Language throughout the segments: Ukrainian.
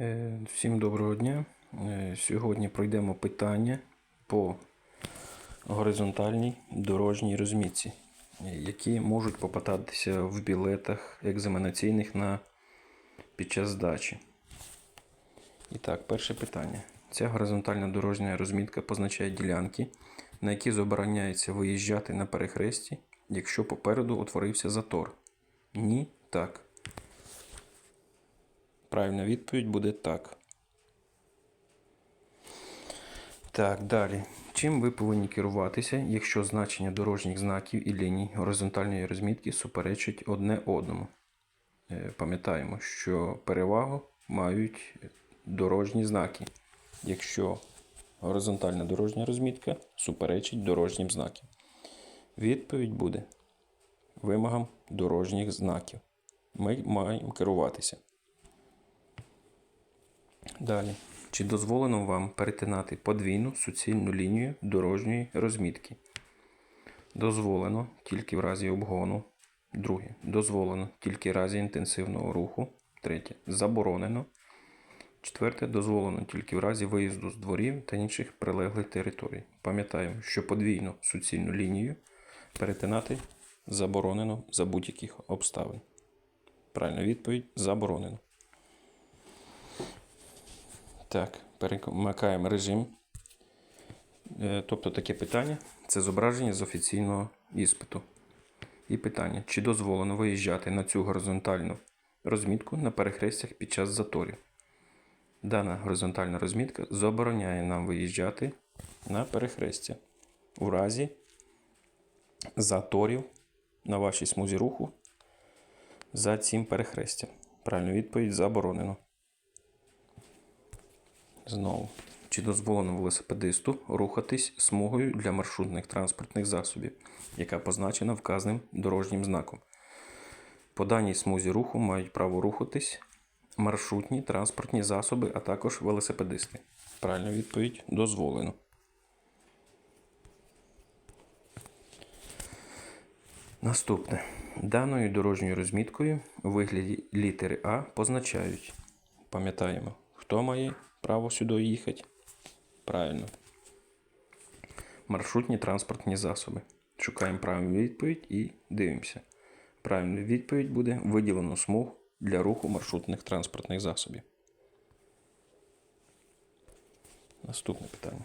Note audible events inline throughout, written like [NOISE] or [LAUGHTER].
Е, Всім доброго дня. Е, Сьогодні пройдемо питання по горизонтальній дорожній розмітці, які можуть попадатися в білетах екзаменаційних на, під час здачі. І так, перше питання. Ця горизонтальна дорожня розмітка позначає ділянки, на які забороняється виїжджати на перехресті, якщо попереду утворився затор. Ні, так. Правильна відповідь буде так. Так, далі. Чим ви повинні керуватися, якщо значення дорожніх знаків і ліній горизонтальної розмітки суперечать одне одному? Е, Пам'ятаємо, що перевагу мають дорожні знаки, якщо горизонтальна дорожня розмітка суперечить дорожнім знакам. Відповідь буде вимогам дорожніх знаків. Ми маємо керуватися. Далі. Чи дозволено вам перетинати подвійну суцільну лінію дорожньої розмітки? Дозволено тільки в разі обгону. Друге. Дозволено тільки в разі інтенсивного руху. Третє. Заборонено. Четверте. Дозволено тільки в разі виїзду з дворів та інших прилеглих територій. Пам'ятаємо, що подвійну суцільну лінію перетинати заборонено за будь-яких обставин. Правильна відповідь заборонено. Так, перемикаємо режим. Е, Тобто таке питання це зображення з офіційного іспиту. І питання: чи дозволено виїжджати на цю горизонтальну розмітку на перехрестях під час заторів? Дана горизонтальна розмітка забороняє нам виїжджати на перехрестя у разі заторів на вашій смузі руху за цим перехрестям. Правильна відповідь заборонено. Знову. Чи дозволено велосипедисту рухатись смугою для маршрутних транспортних засобів, яка позначена вказаним дорожнім знаком? По даній смузі руху мають право рухатись маршрутні транспортні засоби, а також велосипедисти. Правильна відповідь дозволено. Наступне. Даною дорожньою розміткою у вигляді літери А позначають. Пам'ятаємо, хто має право сюди їхати? Правильно. Маршрутні транспортні засоби. Шукаємо правильну відповідь і дивимося. Правильна відповідь буде виділено смуг для руху маршрутних транспортних засобів. Наступне питання.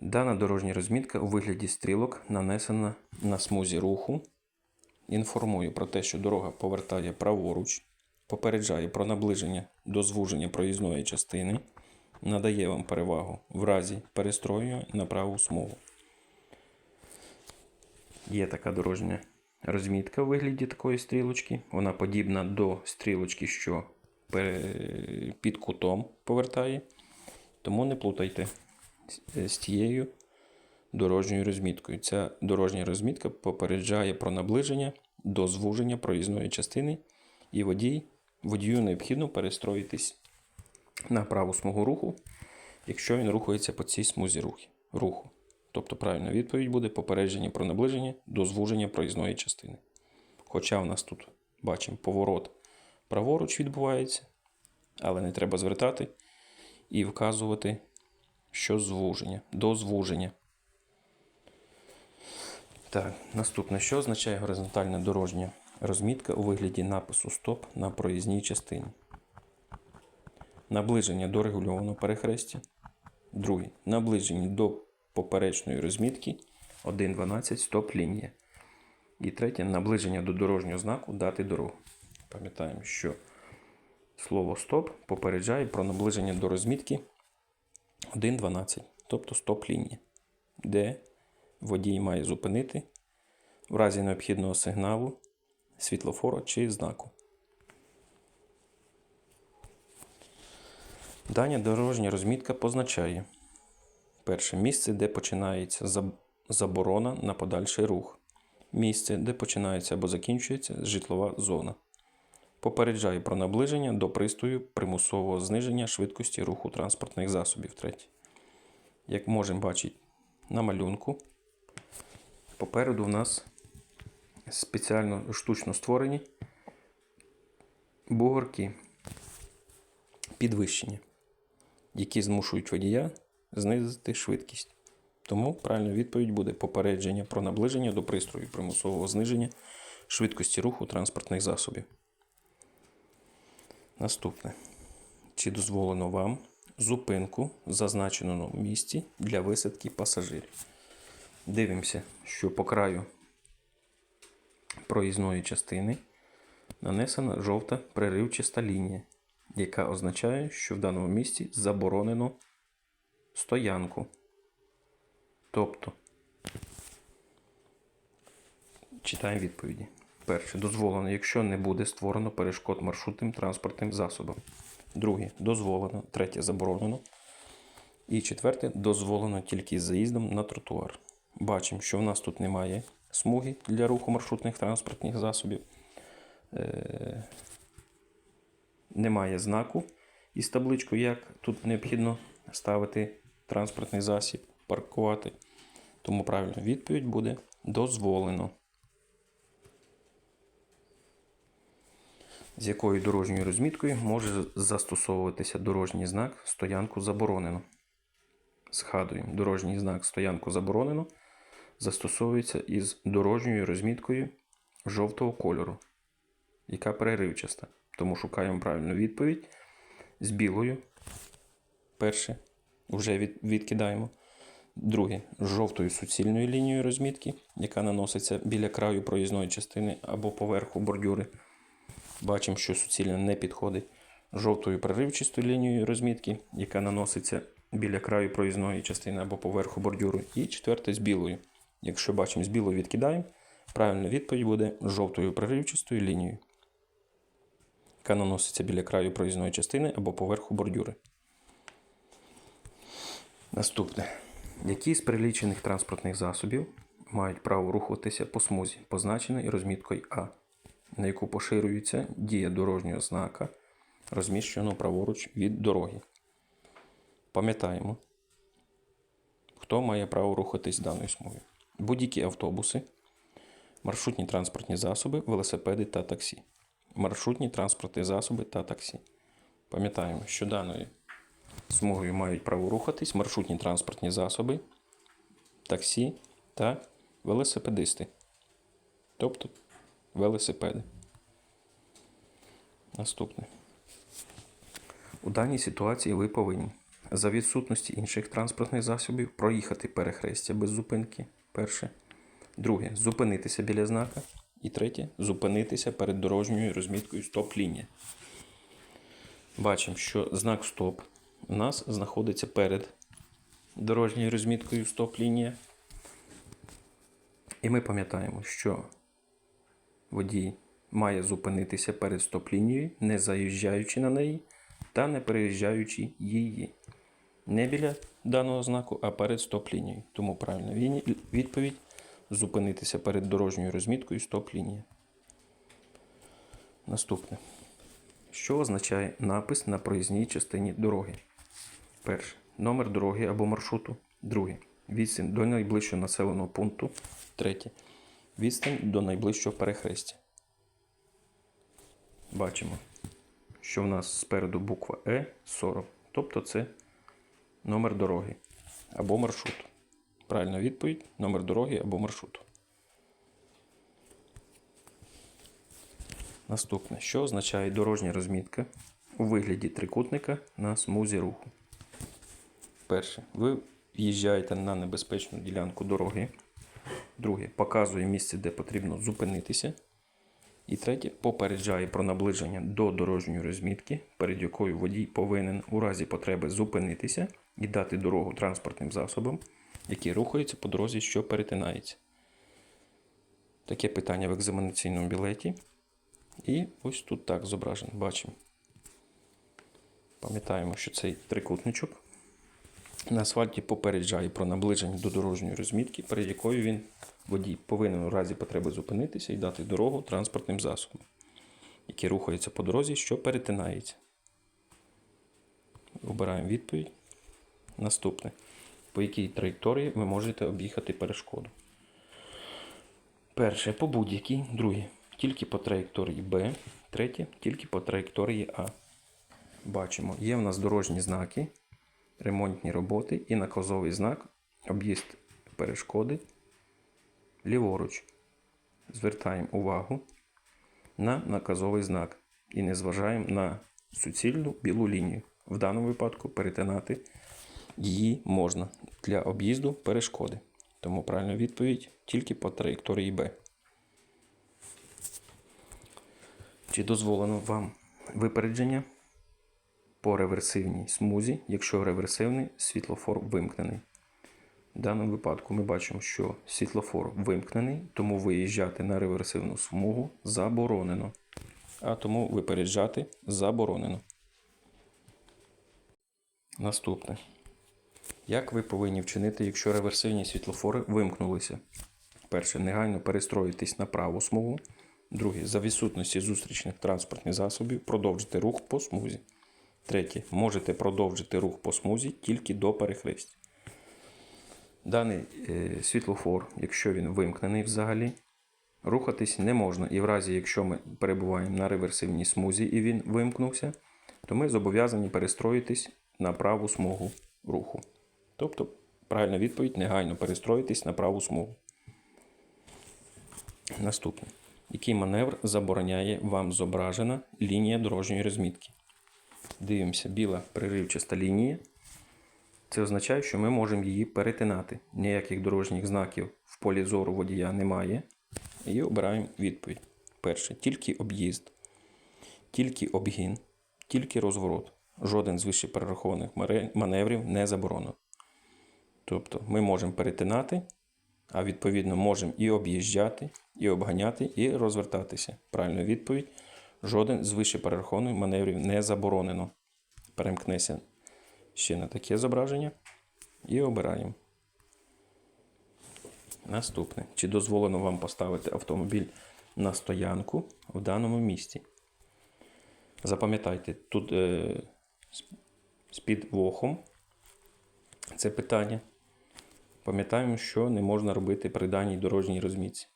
Дана дорожня розмітка у вигляді стрілок нанесена на смузі руху. Інформує про те, що дорога повертає праворуч, попереджає про наближення до звуження проїзної частини, надає вам перевагу в разі перестроювання на праву смугу. Є така дорожня розмітка у вигляді такої стрілочки. Вона подібна до стрілочки, що під кутом повертає. Тому не плутайте з тією дорожньою розміткою. Ця дорожня розмітка попереджає про наближення до звуження проїзної частини, і водій, водію необхідно перестроїтись на праву смугу руху, якщо він рухається по цій смузі руху. Тобто правильна відповідь буде попередження про наближення до звуження проїзної частини. Хоча в нас тут бачимо поворот праворуч відбувається, але не треба звертати і вказувати, що звуження, до звуження. Так, наступне, що означає горизонтальна дорожня розмітка у вигляді напису Стоп на проїзній частині? Наближення до регульованого перехрестя. Другий. Наближення до поперечної розмітки 1.12 стоп лінія. І третє наближення до дорожнього знаку дати дорогу. Пам'ятаємо, що слово стоп попереджає про наближення до розмітки 1.12, тобто стоп лінія, де водій має зупинити в разі необхідного сигналу світлофора чи знаку. Дання дорожня розмітка позначає перше місце, де починається заборона на подальший рух. Місце, де починається або закінчується житлова зона. Попереджає про наближення до пристрою примусового зниження швидкості руху транспортних засобів. Третє. Як можемо бачити на малюнку, попереду в нас спеціально штучно створені бугорки. підвищення, які змушують водія знизити швидкість. Тому правильна відповідь буде попередження про наближення до пристрою примусового зниження швидкості руху транспортних засобів. Наступне. Чи дозволено вам зупинку в зазначеному місці для висадки пасажирів? Дивимося, що по краю проїзної частини нанесена жовта преривчаста лінія, яка означає, що в даному місці заборонено стоянку. Тобто, читаємо відповіді. Перше. Дозволено, якщо не буде створено перешкод маршрутним транспортним засобам. Друге. Дозволено. Третє. Заборонено. І четверте. Дозволено тільки з заїздом на тротуар. Бачимо, що в нас тут немає смуги для руху маршрутних транспортних засобів. Е- немає знаку із табличкою, як тут необхідно ставити транспортний засіб, паркувати. Тому правильна відповідь буде дозволено. З якою дорожньою розміткою може застосовуватися дорожній знак стоянку заборонено. Згадуємо, дорожній знак стоянку заборонено застосовується із дорожньою розміткою жовтого кольору, яка переривчаста. Тому шукаємо правильну відповідь з білою. Перше, вже від, відкидаємо. Друге, з жовтою суцільною лінією розмітки, яка наноситься біля краю проїзної частини або поверху бордюри. Бачимо, що суцільна не підходить. Жовтою проривчастою лінією розмітки, яка наноситься біля краю проїзної частини або поверху бордюру. І четверте з білою. Якщо бачимо з білою відкидаємо, правильна відповідь буде жовтою проривчастою лінією, яка наноситься біля краю проїзної частини або поверху бордюри. Наступне. Які з перелічених транспортних засобів мають право рухатися по смузі, позначеної розміткою А, на яку поширюється дія дорожнього знака, розміщеного праворуч від дороги? Пам'ятаємо, хто має право рухатись даною смугою. Будь-які автобуси, маршрутні транспортні засоби, велосипеди та таксі. Маршрутні транспортні засоби та таксі. Пам'ятаємо, що даною смугою мають право рухатись маршрутні транспортні засоби, таксі та велосипедисти. Тобто велосипеди. Наступне. У даній ситуації ви повинні за відсутності інших транспортних засобів проїхати перехрестя без зупинки. Перше. Друге. Зупинитися біля знака. І третє зупинитися перед дорожньою розміткою стоп-лінія. Бачимо, що знак стоп у нас знаходиться перед дорожньою розміткою стоп-лінія. І ми пам'ятаємо, що водій має зупинитися перед стоп-лінією, не заїжджаючи на неї та не переїжджаючи її. Не біля даного знаку, а перед стоп-лінією. Тому правильна відповідь зупинитися перед дорожньою розміткою стоп-лінія. Наступне. Що означає напис на проїзній частині дороги? Перше. Номер дороги або маршруту. Друге. Відстань до найближчого населеного пункту. Третє. Відстань до найближчого перехрестя. Бачимо, що в нас спереду буква Е 40. Тобто це номер дороги або маршруту. Правильна відповідь номер дороги або маршруту. Наступне. Що означає дорожня розмітка у вигляді трикутника на смузі руху? Перше. Ви в'їжджаєте на небезпечну ділянку дороги. Друге. Показує місце, де потрібно зупинитися. І третє. Попереджає про наближення до дорожньої розмітки, перед якою водій повинен у разі потреби зупинитися і дати дорогу транспортним засобам, які рухаються по дорозі, що перетинається. Таке питання в екзаменаційному білеті. І ось тут так зображено. Бачимо. Пам'ятаємо, що цей трикутничок на асфальті попереджає про наближення до дорожньої розмітки, перед якою він водій повинен у разі потреби зупинитися і дати дорогу транспортним засобам, які рухаються по дорозі, що перетинається. Обираємо відповідь. Наступне. По якій траєкторії ви можете об'їхати перешкоду? Перше по будь-якій, друге тільки по траєкторії Б, третє тільки по траєкторії А. бачимо, є в нас дорожні знаки, ремонтні роботи і наказовий знак, об'їзд перешкоди ліворуч. Звертаємо увагу на наказовий знак і не зважаємо на суцільну білу лінію. В даному випадку перетинати її можна для об'їзду перешкоди. Тому правильна відповідь тільки по траєкторії Б. Чи дозволено вам випередження по реверсивній смузі, якщо реверсивний світлофор вимкнений? В даному випадку ми бачимо, що світлофор вимкнений, тому виїжджати на реверсивну смугу заборонено. А тому випереджати заборонено. Наступне. Як ви повинні вчинити, якщо реверсивні світлофори вимкнулися? Перше, негайно перестроїтись на праву смугу. Друге, за відсутності зустрічних транспортних засобів продовжити рух по смузі. Третє, можете продовжити рух по смузі тільки до перехрестя. Даний е, світлофор, якщо він вимкнений взагалі, рухатись не можна. І в разі, якщо ми перебуваємо на реверсивній смузі і він вимкнувся, то ми зобов'язані перестроїтись на праву смугу руху. Тобто, правильна відповідь негайно перестроїтись на праву смугу. Наступне. Який маневр забороняє вам зображена лінія дорожньої розмітки? Дивимося, біла приривчаста лінія. Це означає, що ми можемо її перетинати. Ніяких дорожніх знаків в полі зору водія немає. І обираємо відповідь. Перше, тільки об'їзд, тільки обгін, тільки розворот. Жоден з вище перерахованих маневрів не заборонено. Тобто ми можемо перетинати, а відповідно можемо і об'їжджати, і обганяти, і розвертатися. Правильна відповідь. Жоден з вище перерахованих маневрів не заборонено. Перемкнеся ще на таке зображення і обираємо. Наступне. Чи дозволено вам поставити автомобіль на стоянку в даному місці? Запам'ятайте, тут е, з- підвохом це питання. Пам'ятаємо, що не можна робити при даній дорожній розмітці.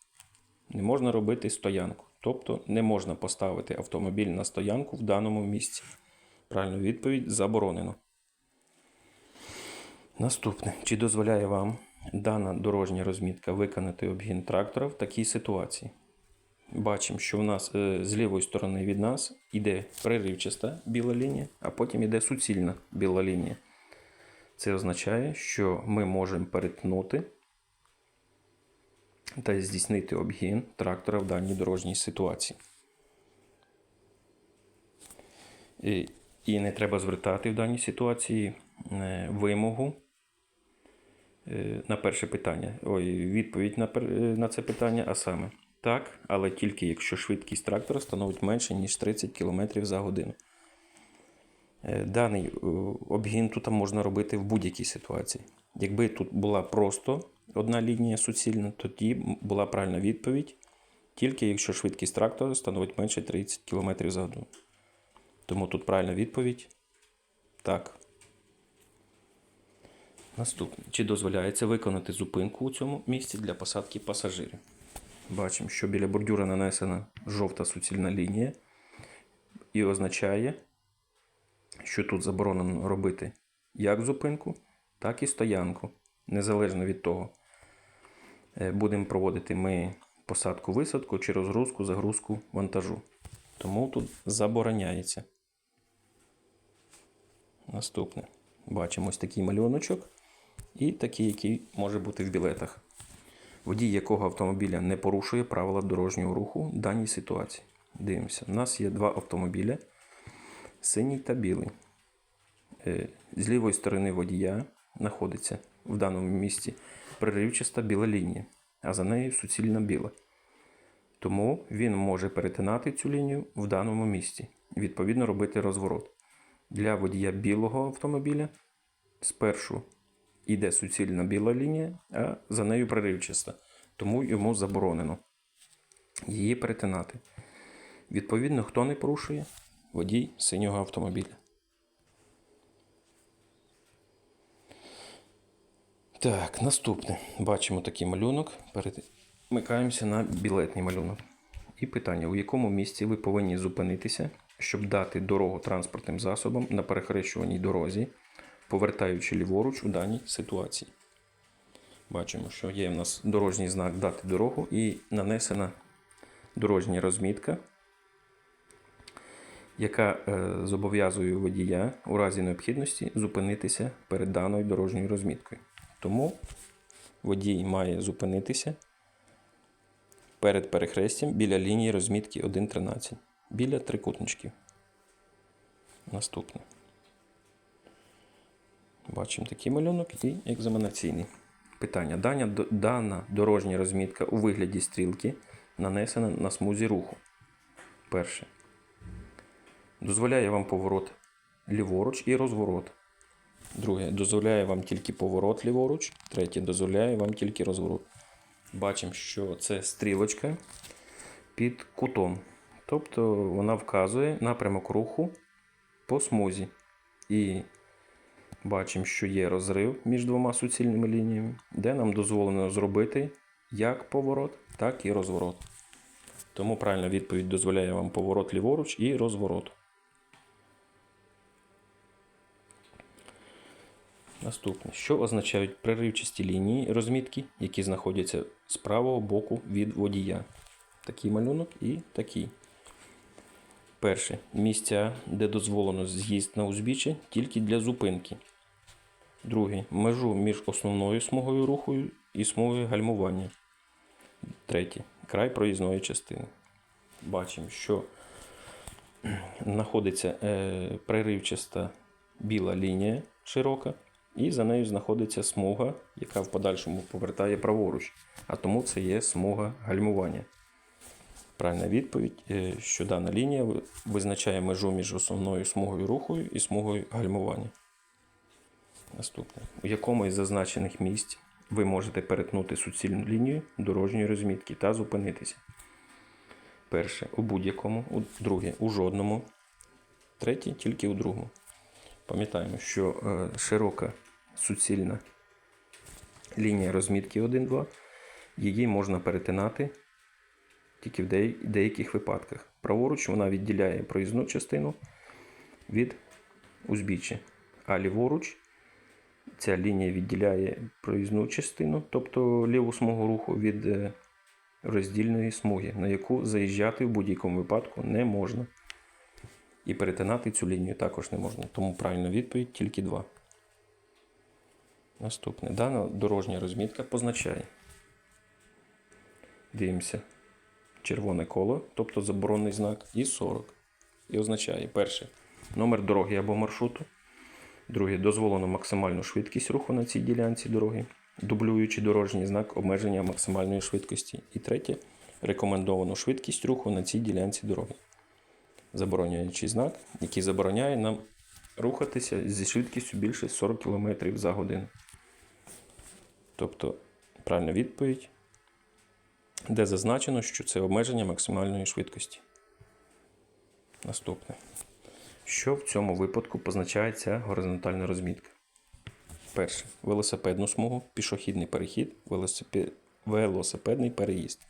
Не можна робити стоянку. Тобто не можна поставити автомобіль на стоянку в даному місці. Правильна відповідь заборонено. Наступне. Чи дозволяє вам дана дорожня розмітка виконати обгін трактора в такій ситуації? Бачимо, що в нас е, з лівої сторони від нас йде приривчаста біла лінія, а потім йде суцільна біла лінія. Це означає, що ми можемо перетнути та здійснити обгін трактора в даній дорожній ситуації. І, і не треба звертати в даній ситуації е, вимогу е, на перше питання. Ой, відповідь на, е, на це питання, а саме так, але тільки якщо швидкість трактора становить менше, ніж 30 км за годину. Е, Даний е, обгін тут можна робити в будь-якій ситуації. Якби тут була просто одна лінія суцільна, тоді була правильна відповідь, тільки якщо швидкість трактора становить менше 30 км за годину. Тому тут правильна відповідь так. Наступне. Чи дозволяється виконати зупинку у цьому місці для посадки пасажирів? Бачимо, що біля бордюра нанесена жовта суцільна лінія і означає, що тут заборонено робити як зупинку, так і стоянку. Незалежно від того, е, будемо проводити ми посадку висадку чи розгрузку, загрузку вантажу. Тому тут забороняється. Наступне. Бачимо ось такий малюночок і такий, який може бути в білетах. Водій якого автомобіля не порушує правила дорожнього руху в даній ситуації. Дивимося. У нас є два автомобіля: синій та білий. Е, З лівої сторони водія знаходиться в даному місці приривчаста біла лінія, а за нею суцільна біла. Тому він може перетинати цю лінію в даному місці, відповідно робити розворот. Для водія білого автомобіля спершу йде суцільна біла лінія, а за нею приривчаста. Тому йому заборонено її перетинати. Відповідно, хто не порушує? Водій синього автомобіля. Так, наступне. Бачимо такий малюнок. Перемикаємося на білетний малюнок. І питання: у якому місці ви повинні зупинитися, щоб дати дорогу транспортним засобам на перехрещуваній дорозі, повертаючи ліворуч у даній ситуації. Бачимо, що є в нас дорожній знак дати дорогу і нанесена дорожня розмітка, яка е, зобов'язує водія у разі необхідності зупинитися перед даною дорожньою розміткою. Тому водій має зупинитися перед перехрестям біля лінії розмітки 1.13, біля трикутничків. Наступне. Бачимо такий малюнок і екзаменаційний. Питання. Дана, дана дорожня розмітка у вигляді стрілки нанесена на смузі руху. Перше. Дозволяє вам поворот ліворуч і розворот. Друге. Дозволяє вам тільки поворот ліворуч. Третє. Дозволяє вам тільки розворот. Бачимо, що це стрілочка під кутом. Тобто вона вказує напрямок руху по смузі. І бачимо, що є розрив між двома суцільними лініями, де нам дозволено зробити як поворот, так і розворот. Тому правильна відповідь дозволяє вам поворот ліворуч і розворот. Наступне. Що означають преривчасті лінії розмітки, які знаходяться з правого боку від водія? Такий малюнок і такий. Перше. Місця, де дозволено з'їзд на узбіччя тільки для зупинки. Друге. Межу між основною смугою руху і смугою гальмування. Третє. Край проїзної частини. Бачимо, що [CLEARS THROAT] знаходиться е, преривчаста біла лінія широка, і за нею знаходиться смуга, яка в подальшому повертає праворуч. А тому це є смуга гальмування. Правильна відповідь, е, що дана лінія визначає межу між основною смугою руху і смугою гальмування. Наступне. У якому із зазначених місць ви можете перетнути суцільну лінію дорожньої розмітки та зупинитися. Перше у будь-якому, друге у жодному, третє тільки у другому. Пам'ятаємо, що е, широка суцільна лінія розмітки 1-2, її можна перетинати тільки в деяких випадках. Праворуч вона відділяє проїзну частину від узбіччя, а ліворуч ця лінія відділяє проїзну частину, тобто ліву смугу руху від е, роздільної смуги, на яку заїжджати в будь-якому випадку не можна. І перетинати цю лінію також не можна. Тому правильна відповідь тільки два. Наступне. Дана дорожня розмітка позначає. Дивимося. Червоне коло, тобто заборонний знак, і 40. І означає перше номер дороги або маршруту. Друге дозволено максимальну швидкість руху на цій ділянці дороги, дублюючи дорожній знак обмеження максимальної швидкості. І третє рекомендовану швидкість руху на цій ділянці дороги. Забороняючий знак, який забороняє нам рухатися зі швидкістю більше 40 км за годину. Тобто, правильна відповідь, де зазначено, що це обмеження максимальної швидкості. Наступне. Що в цьому випадку позначає ця горизонтальна розмітка? Перше. Велосипедну смугу, пішохідний перехід, велосипе- велосипедний переїзд.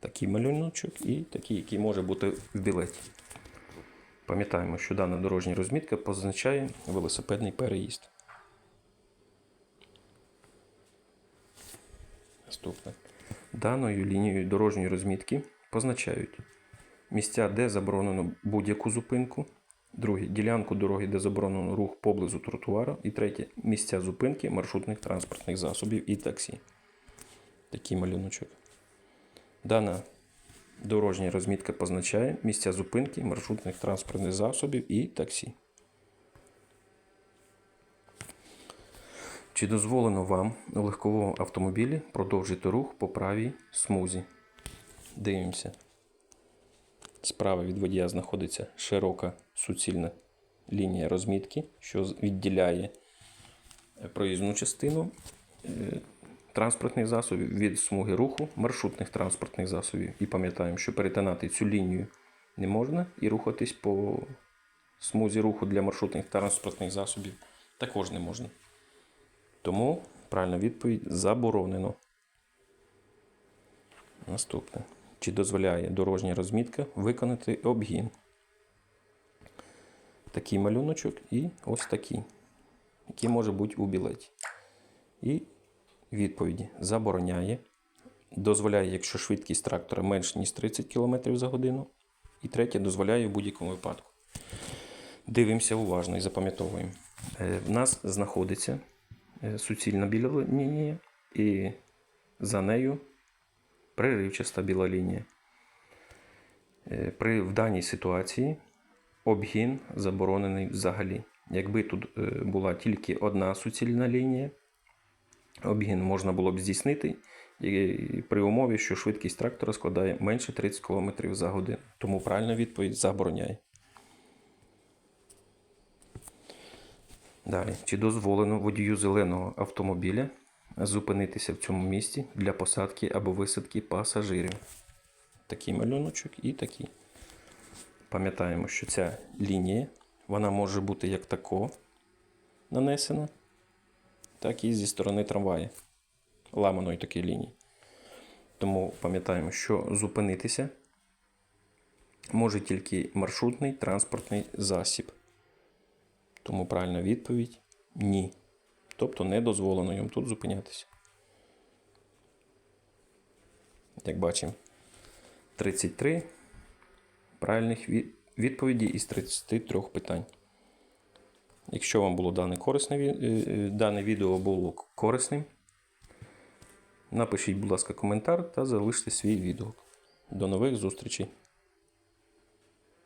Такий малюночок і такий, який може бути в білеті. Пам'ятаємо, що дана дорожня розмітка позначає велосипедний переїзд. Наступне. Даною лінією дорожньої розмітки позначають місця, де заборонено будь-яку зупинку. Друге ділянку дороги, де заборонено рух поблизу тротуару. І третє місця зупинки маршрутних транспортних засобів і таксі. Такий малюночок. Дана дорожня розмітка позначає місця зупинки маршрутних транспортних засобів і таксі. Чи дозволено вам у легковому автомобілі продовжити рух по правій смузі? Дивимося. Справа від водія знаходиться широка суцільна лінія розмітки, що відділяє е, проїзну частину е, транспортних засобів від смуги руху маршрутних транспортних засобів. І пам'ятаємо, що перетинати цю лінію не можна і рухатись по смузі руху для маршрутних транспортних засобів також не можна. Тому правильна відповідь заборонено. Наступне. Чи дозволяє дорожня розмітка виконати обгін? такий малюночок і ось такий, який може бути у білеті. І відповіді забороняє, дозволяє, якщо швидкість трактора менш ніж 30 км за годину. І третє дозволяє в будь-якому випадку. Дивимося уважно і запам'ятовуємо. Е, В нас знаходиться суцільна біла лінія, і за нею преривчаста біла лінія. Е, При в даній ситуації обгін заборонений взагалі. Якби тут е, була тільки одна суцільна лінія, обгін можна було б здійснити при умові, що швидкість трактора складає менше 30 км за годину. Тому правильна відповідь забороняє. Далі. Чи дозволено водію зеленого автомобіля зупинитися в цьому місці для посадки або висадки пасажирів? Такий малюночок і такий. Пам'ятаємо, що ця лінія вона може бути як тако нанесена, так і зі сторони трамвая. Ламаної такої лінії. Тому пам'ятаємо, що зупинитися може тільки маршрутний транспортний засіб. Тому правильна відповідь ні. Тобто не дозволено їм тут зупинятися. Як бачимо, 33 правильних відповіді із 33 питань. Якщо вам було дане, корисне, е, е, дане відео було корисним, напишіть, будь ласка, коментар та залиште свій відгук. До нових зустрічей!